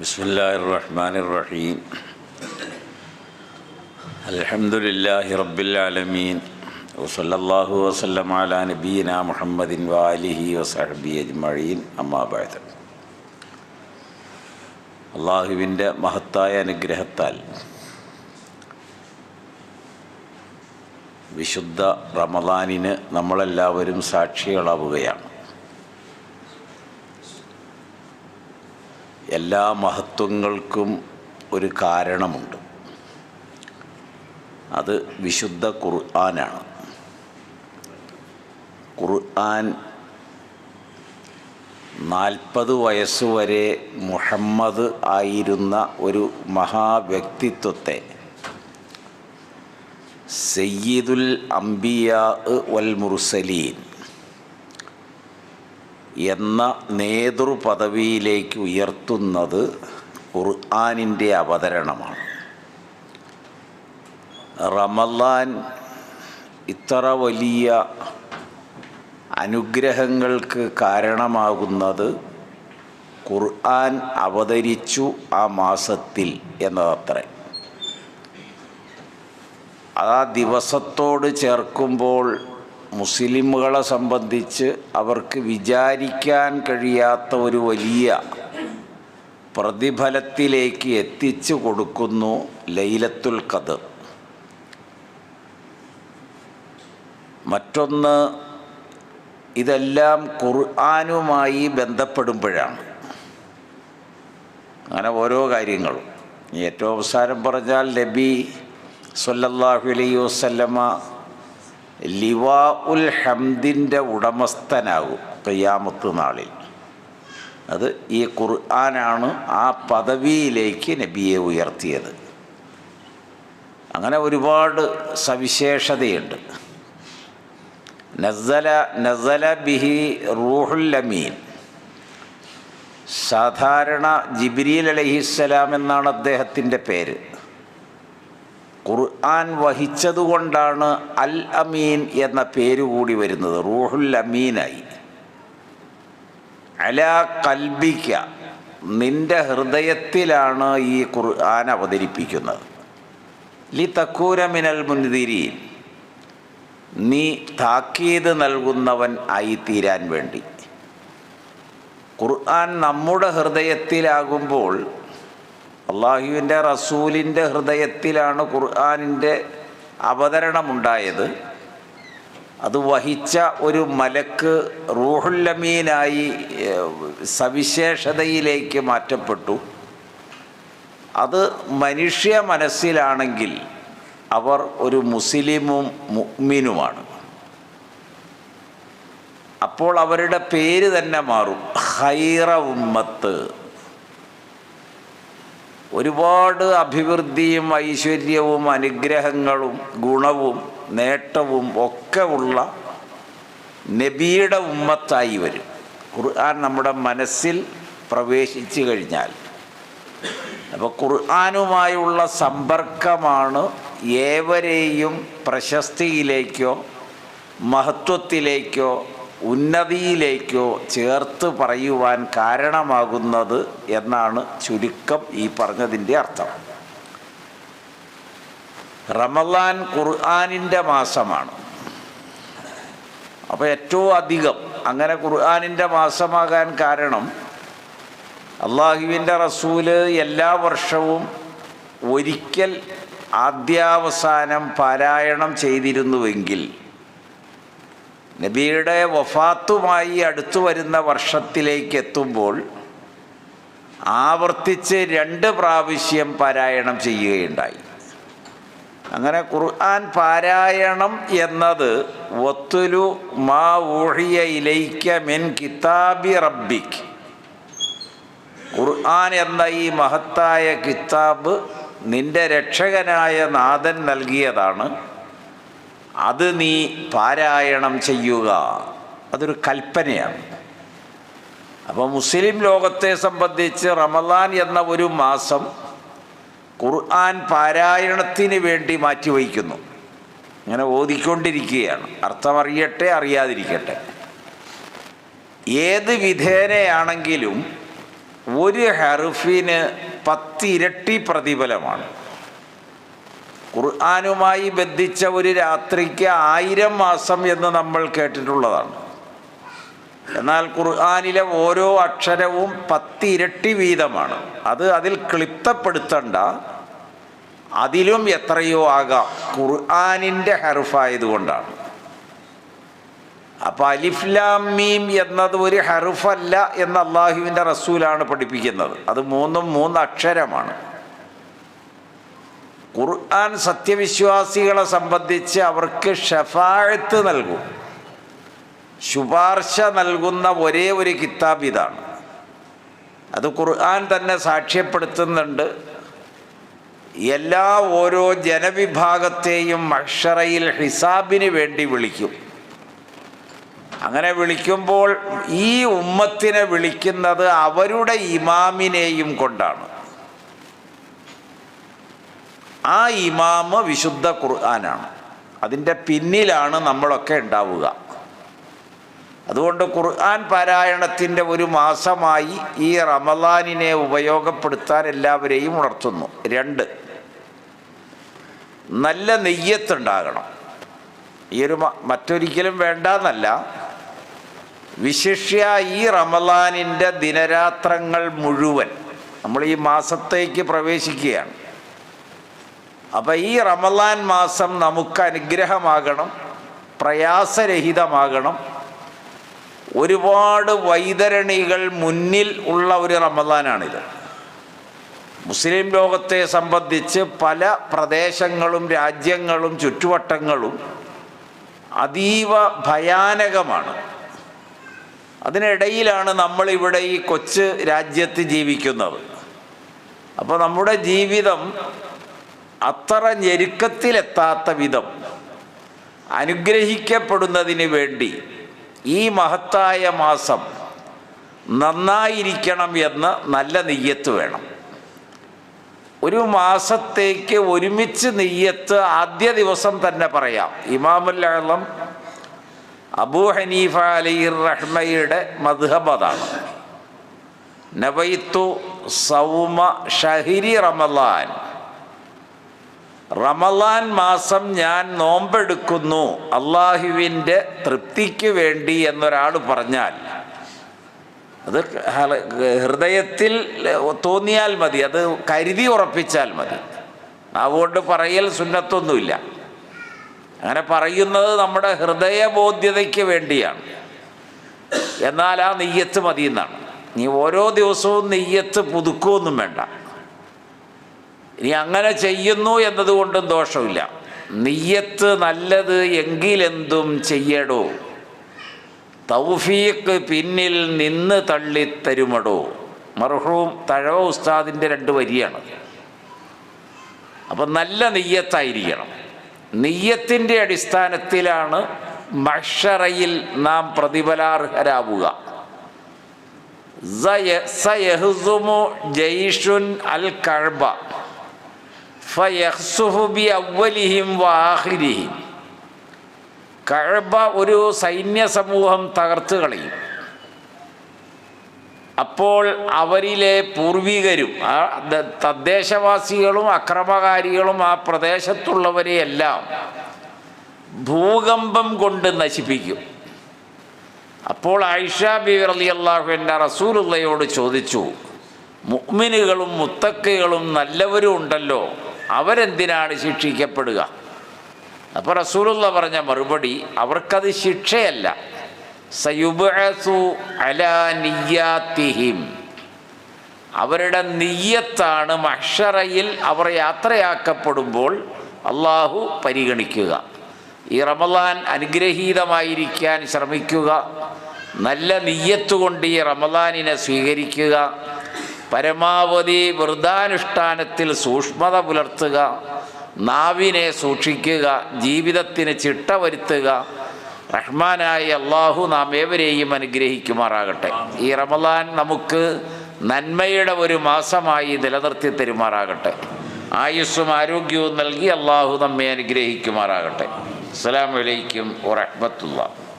بسم الله الرحمن الرحيم الحمد لله رب العالمين وصلى الله وسلم على نبينا محمد وآله وصحبه أجمعين أما بعد അള്ളാഹുവിൻ്റെ മഹത്തായ അനുഗ്രഹത്താൽ വിശുദ്ധ റമദാനിന് നമ്മളെല്ലാവരും സാക്ഷികളാവുകയാണ് എല്ലാ മഹത്വങ്ങൾക്കും ഒരു കാരണമുണ്ട്. അത് വിശുദ്ധ ഖുർആനാണ്. ഖുർആൻ നാൽപ്പത് വയസ്സുവരെ മുഹമ്മദ് ആയിരുന്ന ഒരു മഹാവ്യക്തിത്വത്തെ സയ്യിദുൽ അംബിയ വൽ മുർസലീൻ എന്ന നേതൃപദവിയിലേക്ക് ഉയർത്തുന്നത് ഖുർആാനിന്റെ അവതരണമാണ്. റമലാൻ ഇത്ര വലിയ അനുഗ്രഹങ്ങൾക്ക് കാരണമാകുന്നത് ഖുർആൻ അവതരിച്ചു ആ മാസത്തിൽ എന്നതത്രേ. ആ ദിവസത്തോട് ചേർക്കുമ്പോൾ മുസ്ലിമുകളെ സംബന്ധിച്ച് അവർക്ക് വിചാരിക്കാൻ കഴിയാത്ത ഒരു വലിയ പ്രതിഫലത്തിലേക്ക് എത്തിച്ചു കൊടുക്കുന്നു ലൈലത്തുൽ ഖദർ. മറ്റൊന്ന് ഇതെല്ലാം ഖുർആാനുമായി ബന്ധപ്പെടുമ്പോഴാണ്. അങ്ങനെ ഓരോ കാര്യങ്ങളും. ഏറ്റവും അവസാനം പറഞ്ഞാൽ നബി സല്ലല്ലാഹു അലൈഹി വസല്ലമ ലിവാ ഉൽ ഹംദിന്റെ ഉടമസ്ഥനാകും കയ്യാമത്ത് നാളിൽ. അത് ഈ ഖുർആനാണ് ആ പദവിയിലേക്ക് നബിയെ ഉയർത്തിയത്. അങ്ങനെ ഒരുപാട് സവിശേഷതയുണ്ട്. നസല നസല ബിഹി റൂഹുൽ അമീൻ. സാധാരണ ജിബ്രീൽ അലഹിസ്സലാം എന്നാണ് അദ്ദേഹത്തിന്റെ പേര്. ഖുർആൻ വഹിച്ചതുകൊണ്ടാണ് അൽ അമീൻ എന്ന പേര് കൂടി വരുന്നത്. റൂഹുൽ അമീനായി. അല കൽബിക്ക നിന്റെ ഹൃദയത്തിലാണ് ഈ ഖുർആൻ അവതരിപ്പിക്കുന്നത്. ലി തക്കൂര മിനൽ മുൻതിരി നീ താക്കീത് നൽകുന്നവൻ ആയിത്തീരാൻ വേണ്ടി. ഖുർആൻ നമ്മുടെ ഹൃദയത്തിലാകുമ്പോൾ അള്ളാഹുവിന്റെ റസൂലിന്റെ ഹൃദയത്തിലാണ് ഖുർആാനിന്റെ അവതരണമുണ്ടായത്. അത് വഹിച്ച ഒരു മലക്ക് റൂഹുല്ലമീനായി സവിശേഷതയിലേക്ക് മാറ്റപ്പെട്ടു. അത് മനുഷ്യ മനസ്സിലാണെങ്കിൽ അവർ ഒരു മുസ്ലിമും മുഗ്മിനുമാണ് അപ്പോൾ അവരുടെ പേര് തന്നെ മാറും. ഹൈറ ഉമ്മത്ത്. ഒരുപാട് അഭിവൃദ്ധിയും ഐശ്വര്യവും അനുഗ്രഹങ്ങളും ഗുണവും നേട്ടവും ഒക്കെ ഉള്ള നബിയുടെ ഉമ്മത്തായി വരും. ഖുർആൻ നമ്മുടെ മനസ്സിൽ പ്രവേശിച്ചു കഴിഞ്ഞാൽ. അപ്പോൾ ഖുർആാനുമായുള്ള സമ്പർക്കമാണ് ഏവരെയും പ്രശസ്തിയിലേക്കോ മഹത്വത്തിലേക്കോ ഉന്നതിയിലേക്കോ ചേർത്ത് പറയുവാൻ കാരണമാകുന്നത് എന്നാണ് ചുരുക്കം ഈ പറഞ്ഞതിന്റെ അർത്ഥം. റമദാൻ ഖുർആാനിന്റെ മാസമാണ്. അപ്പോൾ ഏറ്റവും അധികം അങ്ങനെ ഖുർആാനിന്റെ മാസമാകാൻ കാരണം അള്ളാഹുവിന്റെ റസൂൽ എല്ലാ വർഷവും ഒരിക്കൽ ആദ്യാവസാനം പാരായണം ചെയ്തിരുന്നുവെങ്കിൽ നബിയുടെ വഫാത്തുമായി അടുത്തു വരുന്ന വർഷത്തിലേക്ക് എത്തുമ്പോൾ ആവർത്തിച്ച് രണ്ട് പ്രാവശ്യം പാരായണം ചെയ്യുകയുണ്ടായി. അങ്ങനെ ഖുർആൻ പാരായണം എന്നത് ഒത്തുലു മാ ഊഹിയ ഇലൈക്ക മിൻ കിതാബി റബ്ബിക്. ഖുർആൻ എന്ന ഈ മഹത്തായ കിതാബ് നിന്റെ രക്ഷകനായ നാഥൻ നൽകിയതാണ്. അത് നീ പാരായണം ചെയ്യുക. അതൊരു കൽപ്പനയാണ്. അപ്പോൾ മുസ്ലിം ലോകത്തെ സംബന്ധിച്ച് റമദാൻ എന്ന ഒരു മാസം ഖുർആൻ പാരായണത്തിന് വേണ്ടി മാറ്റിവയ്ക്കുന്നു. ഇങ്ങനെ ഓതിക്കൊണ്ടിരിക്കുകയാണ്. അർത്ഥമറിയട്ടെ അറിയാതിരിക്കട്ടെ. ഏത് വിധേനയാണെങ്കിലും ഒരു ഹെറുഫിന് പത്തിരട്ടി പ്രതിഫലമാണ്. ഖുർആാനുമായി ബന്ധിച്ച ഒരു രാത്രിക്ക് ആയിരം മാസം എന്ന് നമ്മൾ കേട്ടിട്ടുള്ളതാണ്. എന്നാൽ ഖുർആാനിലെ ഓരോ അക്ഷരവും പത്തിരട്ടി വീതമാണ്. അത് അതിൽ ക്ലിപ്തപ്പെടുത്തണ്ട. അതിലും എത്രയോ ആകാം. ഖുർആാനിന്റെ ഹെറുഫായതുകൊണ്ടാണ് അപ്പോൾ അലിഫ്ലാം മീം എന്നത് ഒരു ഹെറുഫല്ല എന്ന് അള്ളാഹുവിന്റെ റസൂലാണ് പഠിപ്പിക്കുന്നത്. അത് മൂന്നും മൂന്ന് അക്ഷരമാണ് ഖുർആൻ സത്യവിശ്വാസികളെ സംബന്ധിച്ച് അവർക്ക് ഷഫാഴത്ത് നൽകും. ശുപാർശ നൽകുന്ന ഒരേ ഒരു കിതാബ് ഇതാണ്. അത് ഖുർആൻ തന്നെ സാക്ഷ്യപ്പെടുത്തുന്നുണ്ട്. എല്ലാ ഓരോ ജനവിഭാഗത്തെയും അക്ഷറയിൽ ഹിസാബിന് വേണ്ടി വിളിക്കും. അങ്ങനെ വിളിക്കുമ്പോൾ ഈ ഉമ്മത്തിനെ വിളിക്കുന്നത് അവരുടെ ഇമാമിനെയും കൊണ്ടാണ്. ആ ഇമാമ വിശുദ്ധ ഖുർആനാണ്. അതിന്റെ പിന്നിലാണ് നമ്മളൊക്കെ ഉണ്ടാവുക. അതുകൊണ്ട് ഖുർആൻ പാരായണത്തിന്റെ ഒരു മാസമായി ഈ റമദാനിനെ ഉപയോഗപ്പെടുത്താൻ എല്ലാവരെയും ഉണർത്തുന്നു. രണ്ട് നല്ല നെയ്യത്തുണ്ടാകണം. ഈ ഒരു മറ്റൊരിക്കലും വേണ്ടെന്നല്ല. വിശിഷ്യ ഈ റമദാനിന്റെ ദിനരാത്രങ്ങൾ മുഴുവൻ. നമ്മൾ ഈ മാസത്തേക്ക് പ്രവേശിക്കുകയാണ്. അപ്പം ഈ റമലാൻ മാസം നമുക്ക് അനുഗ്രഹമാകണം പ്രയാസരഹിതമാകണം. ഒരുപാട് വൈതരണികൾ മുന്നിൽ ഉള്ള ഒരു റമദാനാണിത്. മുസ്ലിം ലോകത്തെ സംബന്ധിച്ച് പല പ്രദേശങ്ങളും രാജ്യങ്ങളും ചുറ്റുവട്ടങ്ങളും അതീവ ഭയാനകമാണ്. അതിനിടയിലാണ് നമ്മളിവിടെ ഈ കൊച്ചു രാജ്യത്ത് ജീവിക്കുന്നത്. അപ്പോൾ നമ്മുടെ ജീവിതം അത്ര ഞെരുക്കത്തിലെത്താത്ത വിധം അനുഗ്രഹിക്കപ്പെടുന്നതിന് വേണ്ടി ഈ മഹത്തായ മാസം നന്നായിരിക്കണം എന്ന് നല്ല നെയ്യത്ത് വേണം. ഒരു മാസത്തേക്ക് ഒരുമിച്ച് നെയ്യത്ത് ആദ്യ ദിവസം തന്നെ പറയാം. ഇമാമുല്ലം അബൂ ഹനീഫ അലി റഹ്മയുടെ മദ്ഹബ് അതാണ്. നബൈത്തു സൗമ ഷഹിരി റമലാൻ റമലാൻ മാസം ഞാൻ നോമ്പെടുക്കുന്നു. അള്ളാഹുവിന്റെ തൃപ്തിക്ക് വേണ്ടി എന്നൊരാൾ പറഞ്ഞാൽ അത് ഹൃദയത്തിൽ തോന്നിയാൽ മതി. അത് കരുതി ഉറപ്പിച്ചാൽ മതി. അതുകൊണ്ട് പറയൽ സുന്നത്തൊന്നുമില്ല. അങ്ങനെ പറയുന്നത് നമ്മുടെ ഹൃദയബോധ്യതയ്ക്ക് വേണ്ടിയാണ്. എന്നാൽ ആ നെയ്യത്ത് മതി എന്നാണ് നീ ഓരോ ദിവസവും നെയ്യത്ത് പുതുക്കുമൊന്നും വേണ്ട. ഇനി അങ്ങനെ ചെയ്യുന്നു എന്നതുകൊണ്ടും ദോഷമില്ല. നെയ്യത്ത് നല്ലത് എങ്കിലെന്തും ചെയ്യടോ. തൗഫീഖ് പിന്നിൽ നിന്ന് തള്ളിത്തരുമടോ. മർഹൂം തഴവ ഉസ്താദിന്റെ രണ്ട് വരിയാണ്. അപ്പം നല്ല നെയ്യത്തായിരിക്കണം. നെയ്യത്തിന്റെ അടിസ്ഥാനത്തിലാണ് മഷറയിൽ നാം പ്രതിഫലാർഹരാവുക. സയ- സയഹ്സുമു ജയ്ഷുൻ അൽ കഅബ കഴബ ഒരു സൈന്യ സമൂഹം തകർത്ത് കളയും. അപ്പോൾ അവരിലെ പൂർവികരും തദ്ദേശവാസികളും അക്രമകാരികളും ആ പ്രദേശത്തുള്ളവരെയെല്ലാം ഭൂകമ്പം കൊണ്ട് നശിപ്പിക്കും. അപ്പോൾ ആയിഷ ബി അലി അള്ളാഹു എന്റെ റസൂലുള്ളയോട് ചോദിച്ചു മുഅ്മിനുകളും മുത്തക്കകളും നല്ലവരും ഉണ്ടല്ലോ അവരെന്തിനാണ് ശിക്ഷിക്കപ്പെടുക? അപ്പോൾ റസൂലുള്ള പറഞ്ഞ മറുപടി അവർക്കത് ശിക്ഷയല്ല. സയുബഅസു അലാനിയാത്തിഹിം അവരുടെ നിയ്യത്താണ് മഷറയിൽ അവർ യാത്രയാക്കപ്പെടുമ്പോൾ അള്ളാഹു പരിഗണിക്കുക. ഈ റമലാൻ അനുഗ്രഹീതമായിരിക്കാൻ ശ്രമിക്കുക. നല്ല നിയ്യത്ത് കൊണ്ട് ഈ റമലാനിനെ സ്വീകരിക്കുക. പരമാവധി വ്രതാനുഷ്ഠാനത്തിൽ സൂക്ഷ്മത പുലർത്തുക നാവിനെ സൂക്ഷിക്കുക ജീവിതത്തിന് ചിട്ട വരുത്തുക. റഹ്മാനായ അള്ളാഹു നാം ഏവരെയും അനുഗ്രഹിക്കുമാറാകട്ടെ. ഈ റമലാൻ നമുക്ക് നന്മയുടെ ഒരു മാസമായി നിലനിർത്തി തരുമാറാകട്ടെ. ആയുസ്സും ആരോഗ്യവും നൽകി അള്ളാഹു നമ്മെ അനുഗ്രഹിക്കുമാറാകട്ടെ. അസ്സാം വലൈക്കും വറഹ്മത്തുള്ളാഹി.